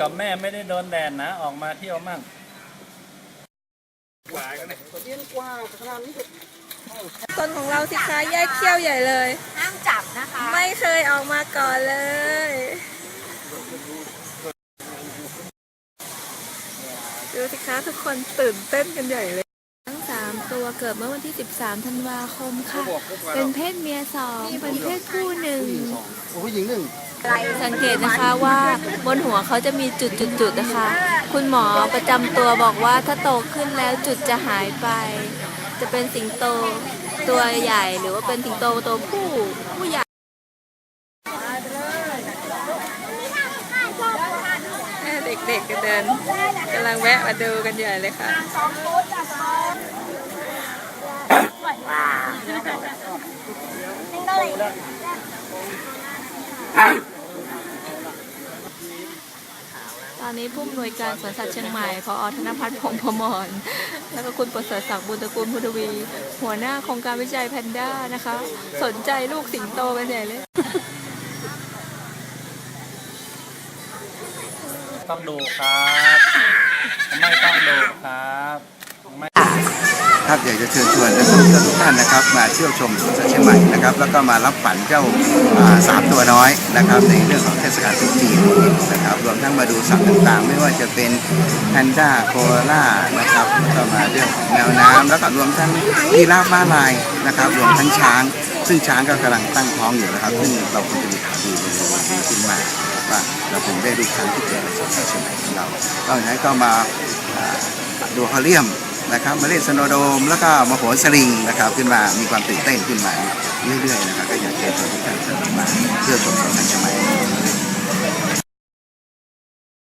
กับแม่ไม่ได้โดนแดดนะ ออกมาเที่ยวมั่งต้นของเราสิคะแยกเขี้ยวใหญ่เลย ห้ามจับนะคะ ไม่เคยออกมาก่อนเลยดูสิคะทุกคนตื่นเต้นกันใหญ่เลย ตัวเกิดเมื่อวันที่ 13 ธันวาคมค่ะ เป็นเพศเมียสองเป็นเพศผู้หนึ่งผู้หญิงหนึ่งสังเกตนะคะว่าบนหัวเขาจะมีจุดๆๆนะคะ คุณหมอประจำตัวบอกว่าถ้าโตขึ้นแล้วจุดจะหายไป จะเป็นสิงโตตัวใหญ่หรือว่าเป็นสิงโตตัวผู้ผู้ใหญ่แม่เด็กๆกันเดินกำลังแวะมาดูกันใหญ่เลยค่ะ ตอนนี้ผู้อำนวยการสวนสัตว์เชียงใหม่ พอธนพัฒน์พงพมร แล้วก็คุณประเสริฐศักดิ์บุญตระกูลพุทธวี หัวหน้าโครงการวิจัยแพนด้านะคะ สนใจลูกสิงโตเป็นใหญ่เลย ต้องดูครับ ไม่ต้องดูครับ ครับอยากจะเชิญชวนนะครับทุกท่านนะครับ มาเที่ยวชมสวนสัตว์เชียงใหม่นะครับ แล้วก็มารับฝันเจ้าสามตัวน้อยนะครับในเรื่องของเทศกาลตรุษจีนนะครับรวมทั้งมาดูสัตว์ต่างๆ ไม่ว่าจะเป็นแพนด้าโคอาล่านะครับแล้วก็มาเรื่องของแมวน้ำแล้วก็รวมทั้งยีราฟม้าลายนะครับ รวมทั้งช้าง ซึ่งช้างก็กำลังตั้งท้องอยู่นะครับ ซึ่งเราคงจะมีข่าวดีในวันนี้ขึ้นมาว่าเราคงได้ลูช้างที่เกิดในสวนสัตว์เชียงใหม่ของเรานอกจากนั้นก็มาอ่าดูฮาเลียม นะครับมาเล่นสโนโดมแล้วก็มาโหนสลิงนะครับขึ้นมามีความตื่นเต้นขึ้นมาเรื่อยๆนะครับก็อยากเชิญชวนทุกท่านมาเที่ยวชมสวนสัตว์เชียงใหม่